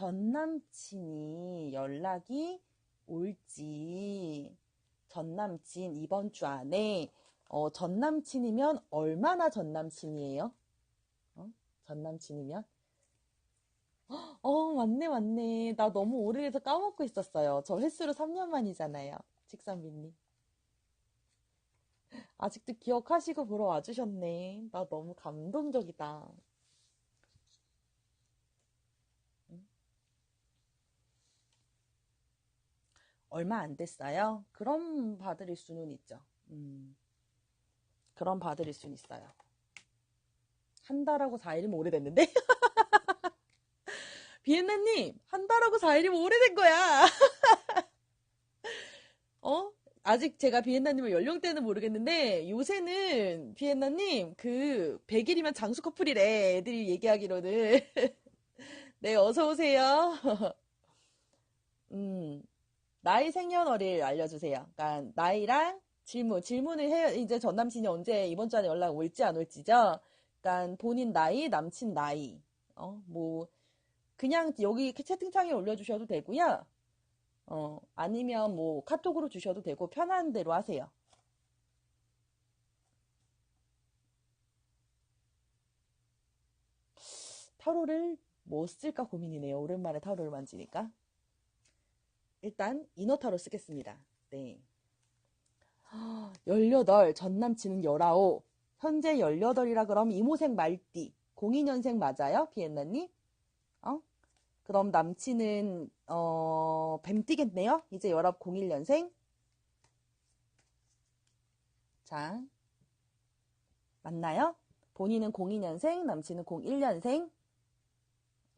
전 남친이 연락이 올지 전 남친 이번 주 안에 어, 전 남친이면 얼마나 전 남친이에요? 어? 전 남친이면? 어, 맞네, 맞네. 나 너무 오래돼서 까먹고 있었어요. 저 횟수로 3년 만이잖아요. 직선비님. 아직도 기억하시고 보러 와주셨네. 나 너무 감동적이다. 얼마 안 됐어요? 그럼 봐드릴 수는 있죠. 음, 그럼 봐드릴 수는 있어요. 한 달하고 4일이면 오래됐는데? 비엔나님, 한 달하고 4일이면 오래된 거야. 어? 아직 제가 비엔나님의 연령대는 모르겠는데, 요새는 비엔나님, 그, 100일이면 장수 커플이래. 애들이 얘기하기로는. 네, 어서오세요. 음, 나이 생년월일 알려주세요. 그러니까, 나이랑 질문. 질문을 해, 이제 전 남친이 언제 이번 주 안에 연락 올지 안 올지죠? 그러니까, 본인 나이, 남친 나이. 어, 뭐, 그냥 여기 채팅창에 올려주셔도 되고요. 어, 아니면 뭐 카톡으로 주셔도 되고 편한 대로 하세요. 타로를 뭐 쓸까 고민이네요. 오랜만에 타로를 만지니까. 일단 이너 타로 쓰겠습니다. 네. 18, 전 남친은 19, 현재 18이라 그럼 이모생 말띠, 02년생 맞아요? 비엔나님? 어? 그럼 남친은 어, 뱀띠겠네요. 이제 1901년생. 자, 맞나요? 본인은 02년생, 남친은 01년생.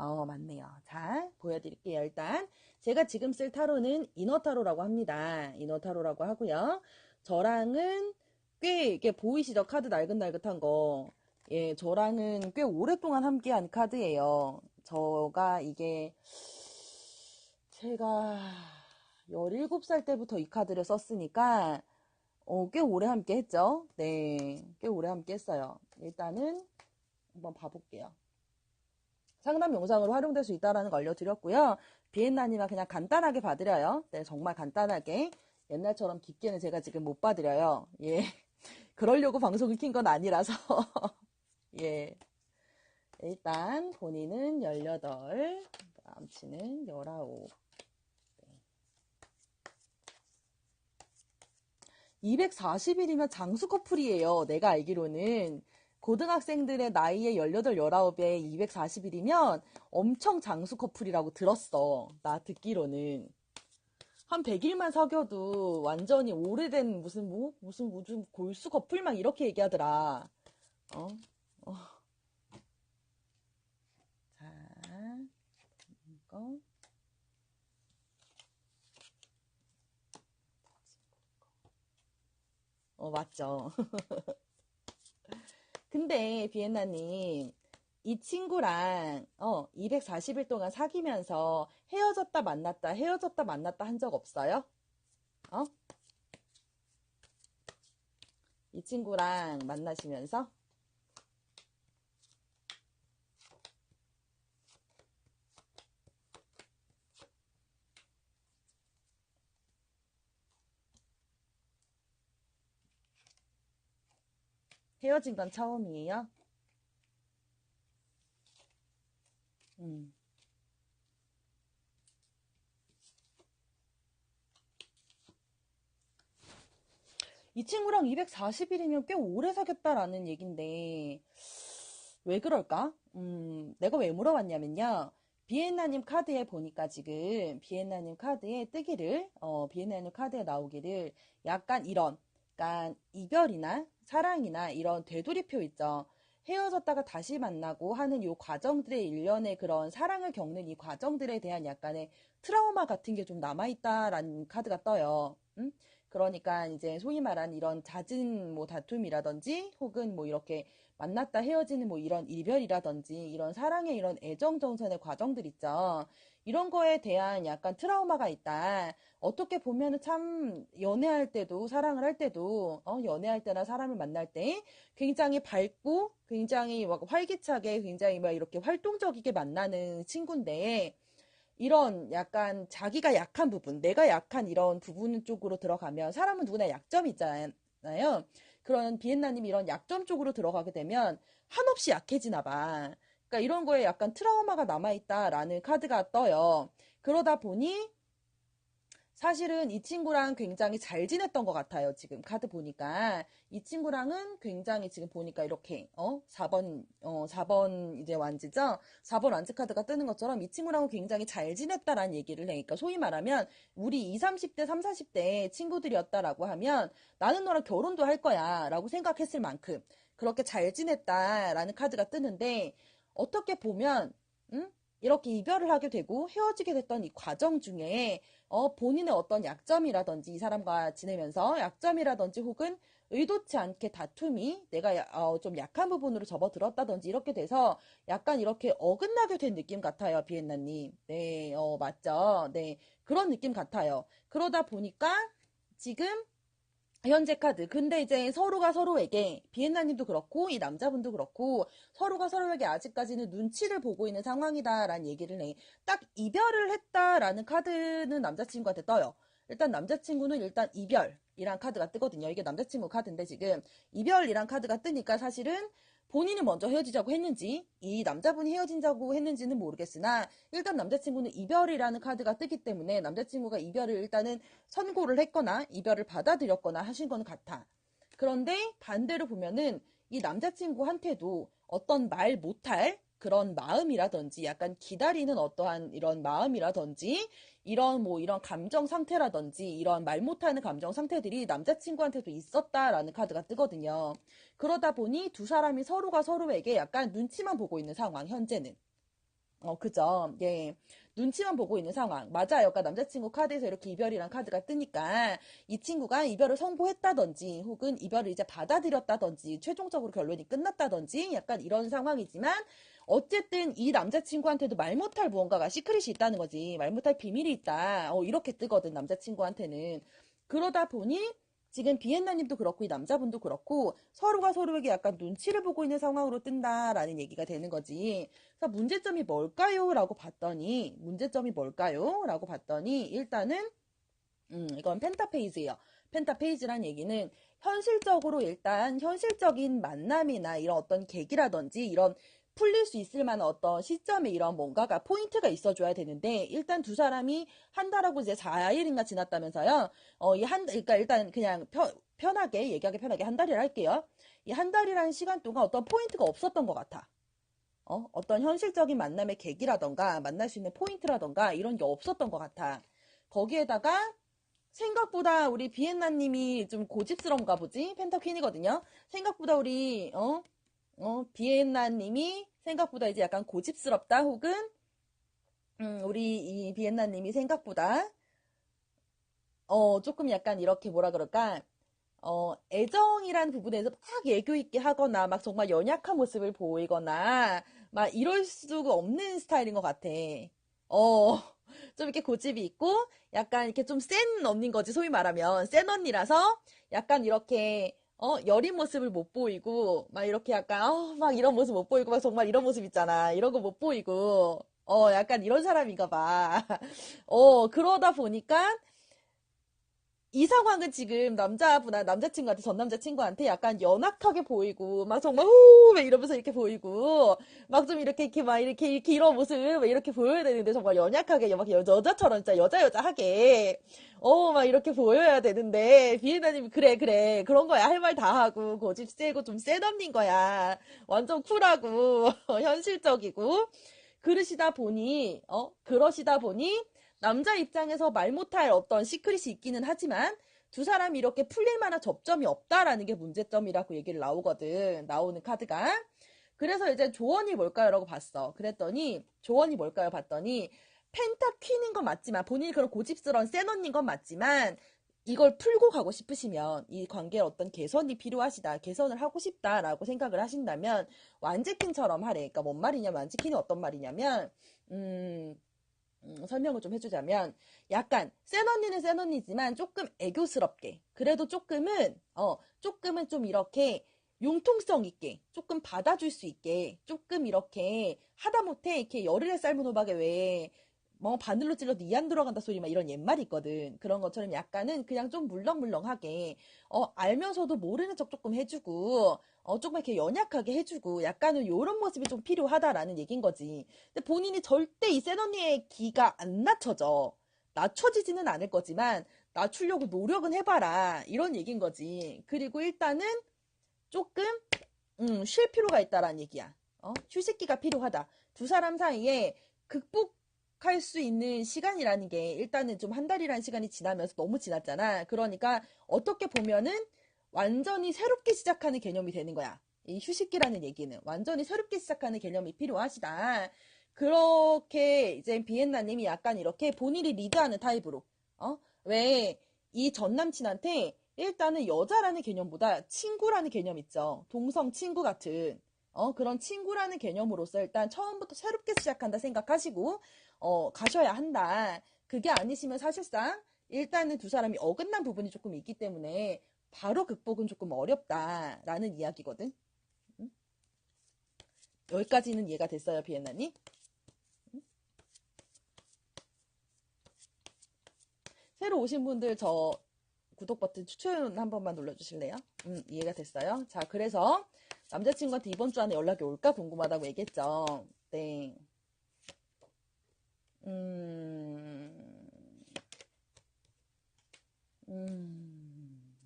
어, 맞네요. 자, 보여드릴게요. 일단 제가 지금 쓸 타로는 이너타로라고 합니다. 이너타로라고 하고요. 저랑은 꽤 이게 보이시죠? 카드 날긋날긋한 거. 예, 저랑은 꽤 오랫동안 함께한 카드예요. 저가 이게 제가 17살 때부터 이 카드를 썼으니까 어, 꽤 오래 함께 했죠. 네, 꽤 오래 함께 했어요. 일단은 한번 봐볼게요. 상담 영상으로 활용될 수 있다는 걸 알려드렸고요. 비엔나니나 그냥 간단하게 봐드려요. 네, 정말 간단하게. 옛날처럼 깊게는 제가 지금 못 봐드려요. 예. 그러려고 방송을 킨 건 아니라서. 예. 일단 본인은 18, 남친은 19. 네. 240일이면 장수 커플이에요. 내가 알기로는. 고등학생들의 나이에 18, 19에 240일이면 엄청 장수 커플이라고 들었어. 나 듣기로는. 한 100일만 사귀어도 완전히 오래된 무슨 뭐 무슨 무슨 골수 커플만 이렇게 얘기하더라. 어? 어. 자, 이거. 어, 맞죠. 근데 비엔나님 이 친구랑 어 240일 동안 사귀면서 헤어졌다 만났다 헤어졌다 만났다 한 적 없어요? 어? 이 친구랑 만나시면서 헤어진 건 처음이에요? 음. 이 친구랑 240일이면 꽤 오래 사귀었다라는 얘긴데, 왜 그럴까? 음, 내가 왜 물어봤냐면요. 비엔나님 카드에 보니까 지금 비엔나님 카드에 뜨기를, 어, 비엔나님 카드에 나오기를 약간 이런, 약간 이별이나 사랑이나 이런 되돌이표 있죠. 헤어졌다가 다시 만나고 하는 이 과정들의 일련의 그런 사랑을 겪는 이 과정들에 대한 약간의 트라우마 같은 게 좀 남아있다라는 카드가 떠요. 음? 그러니까 이제 소위 말한 이런 잦은 뭐 다툼이라든지 혹은 뭐 이렇게 만났다 헤어지는 뭐 이런 이별이라든지 이런 사랑의 이런 애정 정선의 과정들 있죠. 이런 거에 대한 약간 트라우마가 있다. 어떻게 보면은 참 연애할 때도 사랑을 할 때도 어, 연애할 때나 사람을 만날 때 굉장히 밝고 굉장히 막 활기차게 굉장히 막 이렇게 활동적이게 만나는 친구인데 이런 약간 자기가 약한 부분, 내가 약한 이런 부분 쪽으로 들어가면 사람은 누구나 약점이 있잖아요. 그런 비엔나님이 이런 약점 쪽으로 들어가게 되면 한없이 약해지나 봐. 그러니까 이런 거에 약간 트라우마가 남아있다라는 카드가 떠요. 그러다 보니 사실은 이 친구랑 굉장히 잘 지냈던 것 같아요. 지금 카드 보니까. 이 친구랑은 굉장히 지금 보니까 이렇게, 어? 4번, 어, 4번 이제 완지죠? 4번 완지 카드가 뜨는 것처럼 이 친구랑은 굉장히 잘 지냈다라는 얘기를 해. 그러니까 소위 말하면 우리 20, 30대, 3, 40대 친구들이었다라고 하면 나는 너랑 결혼도 할 거야. 라고 생각했을 만큼 그렇게 잘 지냈다라는 카드가 뜨는데 어떻게 보면, 음? 이렇게 이별을 하게 되고 헤어지게 됐던 이 과정 중에 어, 본인의 어떤 약점이라든지 이 사람과 지내면서 약점이라든지 혹은 의도치 않게 다툼이 내가 야- 어, 좀 약한 부분으로 접어들었다든지 이렇게 돼서 약간 이렇게 어긋나게 된 느낌 같아요, 비엔나님. 네, 어, 맞죠? 네, 그런 느낌 같아요. 그러다 보니까 지금 현재 카드. 근데 이제 서로가 서로에게, 비엔나님도 그렇고, 이 남자분도 그렇고, 서로가 서로에게 아직까지는 눈치를 보고 있는 상황이다라는 얘기를 해. 딱 이별을 했다라는 카드는 남자친구한테 떠요. 일단 남자친구는 일단 이별이란 카드가 뜨거든요. 이게 남자친구 카드인데 지금 이별이란 카드가 뜨니까 사실은 본인이 먼저 헤어지자고 했는지 이 남자분이 헤어진다고 했는지는 모르겠으나 일단 남자친구는 이별이라는 카드가 뜨기 때문에 남자친구가 이별을 일단은 선고를 했거나 이별을 받아들였거나 하신 건 같아. 그런데 반대로 보면은 이 남자친구한테도 어떤 말 못할 그런 마음이라든지 약간 기다리는 어떠한 이런 마음이라든지 이런 뭐 이런 감정 상태라든지 이런 말 못하는 감정 상태들이 남자친구한테도 있었다라는 카드가 뜨거든요. 그러다 보니 두 사람이 서로가 서로에게 약간 눈치만 보고 있는 상황, 현재는. 어, 그죠. 예. 눈치만 보고 있는 상황. 맞아요. 그러니까 남자친구 카드에서 이렇게 이별이란 카드가 뜨니까 이 친구가 이별을 선고했다든지 혹은 이별을 이제 받아들였다든지 최종적으로 결론이 끝났다든지 약간 이런 상황이지만 어쨌든 이 남자친구한테도 말 못할 무언가가 시크릿이 있다는 거지. 말 못할 비밀이 있다. 어, 이렇게 뜨거든, 남자친구한테는. 그러다 보니 지금 비엔나님도 그렇고 이 남자분도 그렇고 서로가 서로에게 약간 눈치를 보고 있는 상황으로 뜬다라는 얘기가 되는 거지. 그래서 문제점이 뭘까요? 라고 봤더니 문제점이 뭘까요? 라고 봤더니 일단은 음, 이건 펜타페이지예요. 펜타페이지란 얘기는 현실적으로 일단 현실적인 만남이나 이런 어떤 계기라든지 이런 풀릴 수 있을 만한 어떤 시점에 이런 뭔가가 포인트가 있어줘야 되는데 일단 두 사람이 한 달하고 이제 4일인가 지났다면서요. 어, 이 한, 그러니까 일단 그냥 편, 편하게 얘기하기 편하게 한 달이라 할게요. 이 한 달이라는 시간 동안 어떤 포인트가 없었던 것 같아. 어, 어떤 현실적인 만남의 계기라던가 만날 수 있는 포인트라던가 이런 게 없었던 것 같아. 거기에다가 생각보다 우리 비엔나님이 좀 고집스러운가 보지? 펜타퀸이거든요. 생각보다 우리 어, 어, 비엔나님이 생각보다 이제 약간 고집스럽다 혹은 음, 우리 이 비엔나님이 생각보다 어, 조금 약간 이렇게 뭐라 그럴까? 어, 애정이라는 부분에서 막 애교 있게 하거나 막 정말 연약한 모습을 보이거나 막 이럴 수가 없는 스타일인 것 같아. 어, 좀 이렇게 고집이 있고 약간 이렇게 좀 센 언니인 거지, 소위 말하면. 센 언니라서 약간 이렇게 어, 여린 모습을 못 보이고 막 이렇게 약간 어, 막 이런 모습 못 보이고 막 정말 이런 모습 있잖아. 이런 거 못 보이고 어, 약간 이런 사람인가 봐. 어, 그러다 보니까 이 상황은 지금 남자분한 남자친구한테 전 남자친구한테 약간 연약하게 보이고 막 정말 후막 이러면서 이렇게 보이고 막 좀 이렇게 이렇게 막 이렇게 이렇게 이런 모습을 막 이렇게 보여야 되는데 정말 연약하게 막 여- 여자처럼 진짜 여자 여자하게 어 막 이렇게 보여야 되는데 비엔나님이 그래 그래. 그런 거야. 할 말 다 하고 고집 세고 좀센 언니인 거야. 완전 쿨하고 현실적이고. 그러시다 보니 어 그러시다 보니 남자 입장에서 말 못할 어떤 시크릿이 있기는 하지만 두 사람이 이렇게 풀릴 만한 접점이 없다라는 게 문제점이라고 얘기를 나오거든. 나오는 카드가. 그래서 이제 조언이 뭘까요? 라고 봤어. 그랬더니 조언이 뭘까요? 봤더니 펜타퀸인 건 맞지만 본인이 그런 고집스러운 센 언니인 건 맞지만 이걸 풀고 가고 싶으시면 이 관계에 어떤 개선이 필요하시다. 개선을 하고 싶다라고 생각을 하신다면 완제킨처럼 하래. 그러니까 뭔 말이냐면 완제킨이 어떤 말이냐면 음 음, 설명을 좀 해주자면 약간 센 언니는 센 언니지만 조금 애교스럽게 그래도 조금은 어 조금은 좀 이렇게 융통성 있게 조금 받아줄 수 있게 조금 이렇게 하다못해 이렇게 열흘에 삶은 호박에 왜 뭐 바늘로 찔러도 이 안 들어간다 소리 막 이런 옛말이 있거든. 그런 것처럼 약간은 그냥 좀 물렁물렁하게 어 알면서도 모르는 척 조금 해주고 어 조금 이렇게 연약하게 해주고 약간은 요런 모습이 좀 필요하다라는 얘긴 거지. 근데 본인이 절대 이센 언니의 기가 안 낮춰져. 낮춰지지는 않을 거지만 낮추려고 노력은 해봐라 이런 얘긴 거지. 그리고 일단은 조금 음, 쉴 필요가 있다라는 얘기야. 어? 휴식기가 필요하다. 두 사람 사이에 극복 할 수 있는 시간이라는 게 일단은 좀 한 달이라는 시간이 지나면서 너무 지났잖아. 그러니까 어떻게 보면은 완전히 새롭게 시작하는 개념이 되는 거야. 이 휴식기라는 얘기는 완전히 새롭게 시작하는 개념이 필요하시다. 그렇게 이제 비엔나님이 약간 이렇게 본인이 리드하는 타입으로, 어? 왜 이 전 남친한테 일단은 여자라는 개념보다 친구라는 개념 있죠. 동성 친구 같은, 어, 그런 친구라는 개념으로서 일단 처음부터 새롭게 시작한다 생각하시고, 어, 가셔야 한다. 그게 아니시면 사실상 일단은 두 사람이 어긋난 부분이 조금 있기 때문에 바로 극복은 조금 어렵다라는 이야기거든. 응? 여기까지는 이해가 됐어요, 비엔나님? 새로 오신 분들 저 구독 버튼 추천 한 번만 눌러주실래요? 음, 이해가 됐어요. 자, 그래서 남자친구한테 이번 주 안에 연락이 올까 궁금하다고 얘기했죠. 네. 음, 음,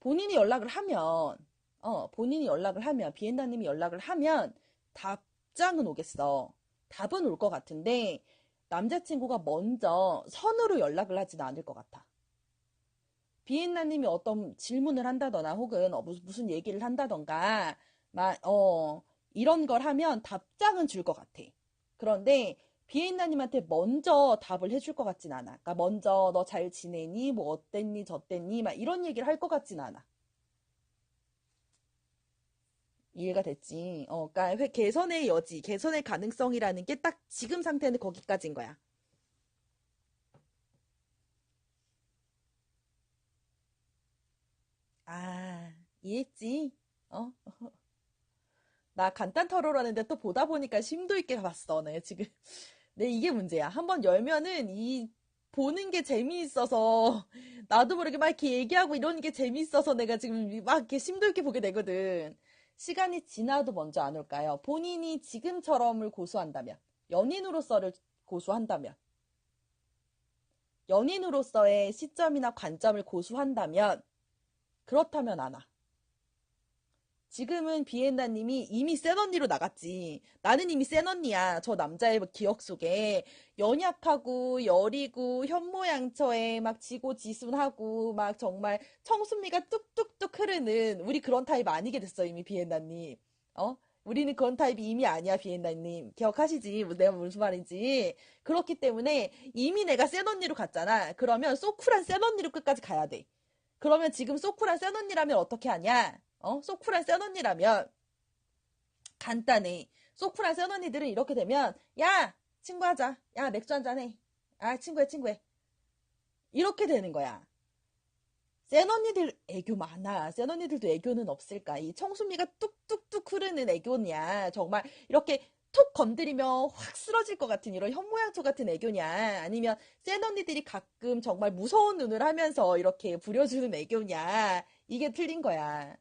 본인이 연락을 하면, 어, 본인이 연락을 하면, 비엔나님이 연락을 하면 답장은 오겠어. 답은 올 것 같은데, 남자친구가 먼저 선으로 연락을 하진 않을 것 같아. 비엔나님이 어떤 질문을 한다거나 혹은 어, 무슨, 얘기를 한다던가 막, 어, 이런 걸 하면 답장은 줄 것 같아. 그런데 비엔나님한테 먼저 답을 해줄 것 같진 않아. 그러니까 먼저 너 잘 지내니? 뭐 어땠니? 저땠니? 막 이런 얘기를 할 것 같진 않아. 이해가 됐지. 어, 그러니까 회- 개선의 여지, 개선의 가능성이라는 게 딱 지금 상태는 거기까지인 거야. 아, 이해했지? 어? 나 간단 토론하는데 또 보다 보니까 심도 있게 봤어. 네, 지금. 네, 이게 문제야. 한번 열면은 이 보는 게 재미있어서 나도 모르게 막 이렇게 얘기하고 이러는 게 재미있어서 내가 지금 막 이렇게 심도 있게 보게 되거든. 시간이 지나도 먼저 안 올까요? 본인이 지금처럼을 고수한다면, 연인으로서를 고수한다면, 연인으로서의 시점이나 관점을 고수한다면, 그렇다면 안 와. 지금은 비엔나 님이 이미 센 언니로 나갔지. 나는 이미 센 언니야. 저 남자의 기억 속에 연약하고 여리고 현모양처에 막 지고 지순하고 막 정말 청순미가 뚝뚝뚝 흐르는 우리 그런 타입 아니게 됐어 이미 비엔나 님. 어? 우리는 그런 타입이 이미 아니야 비엔나 님. 기억하시지? 뭐 내가 무슨 말인지. 그렇기 때문에 이미 내가 센 언니로 갔잖아. 그러면 소쿨한 센 언니로 끝까지 가야 돼. 그러면 지금 소쿨한 센 언니라면 어떻게 하냐? 어? 소쿨한 센 언니라면 간단해. 소쿨한 센 언니들은 이렇게 되면 야 친구하자. 야 맥주 한잔 해. 아 친구해 친구해. 이렇게 되는 거야. 센 언니들 애교 많아. 센 언니들도 애교는 없을까? 이 청순미가 뚝뚝뚝 흐르는 애교냐? 정말 이렇게 톡 건드리면 확 쓰러질 것 같은 이런 현모양처 같은 애교냐? 아니면 센 언니들이 가끔 정말 무서운 눈을 하면서 이렇게 부려주는 애교냐? 이게 틀린 거야.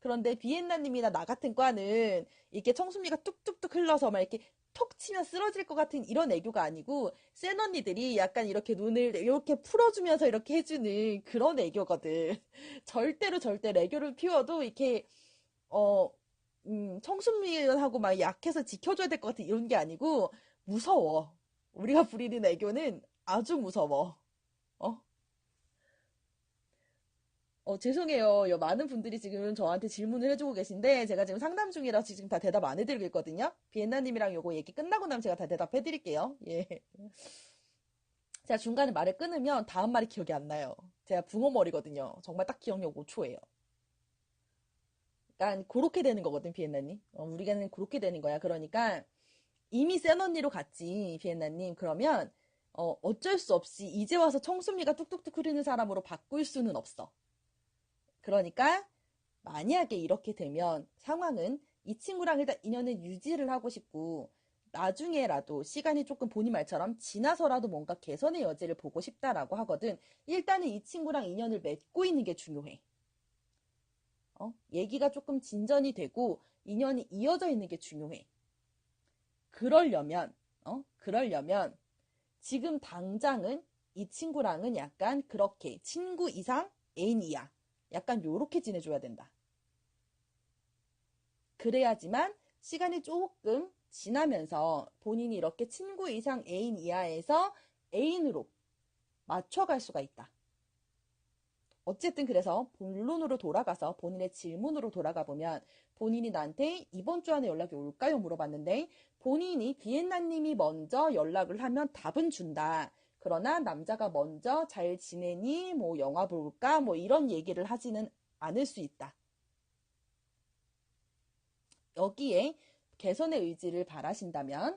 그런데 비엔나님이나 나 같은 과는 이렇게 청순미가 뚝뚝뚝 흘러서 막 이렇게 톡 치면 쓰러질 것 같은 이런 애교가 아니고 센 언니들이 약간 이렇게 눈을 이렇게 풀어주면서 이렇게 해주는 그런 애교거든. 절대로 절대 애교를 피워도 이렇게 어 음, 청순미하고 막 약해서 지켜줘야 될 것 같은 이런 게 아니고 무서워. 우리가 부리는 애교는 아주 무서워. 어? 어, 죄송해요. 여 많은 분들이 지금 저한테 질문을 해주고 계신데, 제가 지금 상담 중이라서 지금 다 대답 안 해드리고 있거든요. 비엔나님이랑 요거 얘기 끝나고 나면 제가 다 대답해드릴게요. 예. 제가 중간에 말을 끊으면 다음 말이 기억이 안 나요. 제가 붕어머리거든요. 정말 딱 기억력 5초예요. 그러니까 그렇게 되는 거거든, 비엔나님. 어, 우리가는 그렇게 되는 거야. 그러니까 이미 센 언니로 갔지, 비엔나님. 그러면 어, 어쩔 수 없이 이제 와서 청순미가 뚝뚝뚝 흐르는 사람으로 바꿀 수는 없어. 그러니까 만약에 이렇게 되면 상황은 이 친구랑 일단 인연을 유지를 하고 싶고 나중에라도 시간이 조금 본인 말처럼 지나서라도 뭔가 개선의 여지를 보고 싶다라고 하거든. 일단은 이 친구랑 인연을 맺고 있는 게 중요해. 어? 얘기가 조금 진전이 되고 인연이 이어져 있는 게 중요해. 그러려면, 어? 그러려면 지금 당장은 이 친구랑은 약간 그렇게 친구 이상 애인 이야. 약간 요렇게 지내줘야 된다. 그래야지만 시간이 조금 지나면서 본인이 이렇게 친구 이상 애인 이하에서 애인으로 맞춰갈 수가 있다. 어쨌든 그래서 본론으로 돌아가서 본인의 질문으로 돌아가 보면 본인이 나한테 이번 주 안에 연락이 올까요? 물어봤는데 본인이 비엔나님이 먼저 연락을 하면 답은 준다. 그러나 남자가 먼저 잘 지내니 뭐 영화 볼까 뭐 이런 얘기를 하지는 않을 수 있다. 여기에 개선의 의지를 바라신다면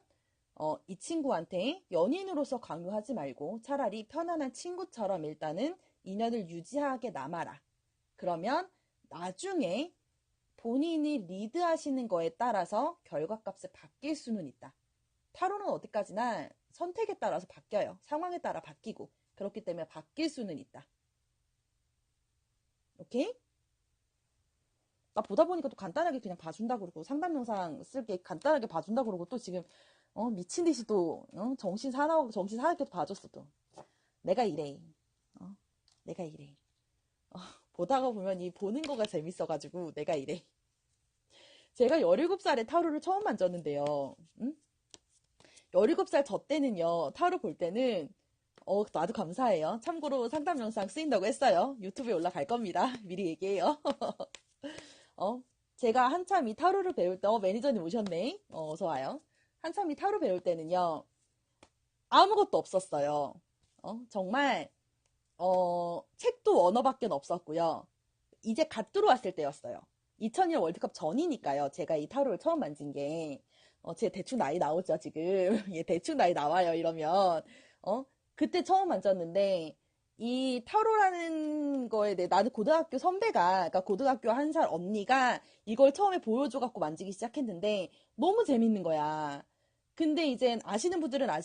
어, 이 친구한테 연인으로서 강요하지 말고 차라리 편안한 친구처럼 일단은 인연을 유지하게 남아라. 그러면 나중에 본인이 리드하시는 거에 따라서 결과값이 바뀔 수는 있다. 타로는 어디까지나 선택에 따라서 바뀌어요. 상황에 따라 바뀌고. 그렇기 때문에 바뀔 수는 있다. 오케이? 나 보다 보니까 또 간단하게 그냥 봐준다 그러고 상담 영상 쓸게 간단하게 봐준다 그러고 또 지금 어, 미친 듯이 또 어, 정신 사나워 정신 사납게 봐줬어 또 내가 이래 어, 내가 이래 어, 보다가 보면 이 보는 거가 재밌어가지고 내가 이래 제가 17살에 타로를 처음 만졌는데요 응? 17살 저 때는요 타로 볼 때는 어 나도 감사해요 참고로 상담 영상 쓰인다고 했어요 유튜브에 올라갈 겁니다 미리 얘기해요 어, 제가 한참 이 타로를 배울 때, 어, 매니저님 오셨네. 어, 어서 와요. 한참 이 타로 배울 때는요, 아무것도 없었어요. 어, 정말, 어, 책도 언어밖에 없었고요. 이제 갓 들어왔을 때였어요. 2002년 월드컵 전이니까요. 제가 이 타로를 처음 만진 게, 어, 제 대충 나이 나오죠, 지금. 예, 대충 나이 나와요, 이러면. 어, 그때 처음 만졌는데, 이 타로라는 거에 대해 나는 고등학교 선배가 그러니까 고등학교 한 살 언니가 이걸 처음에 보여줘 갖고 만지기 시작했는데 너무 재밌는 거야. 근데 이제 아시는 분들은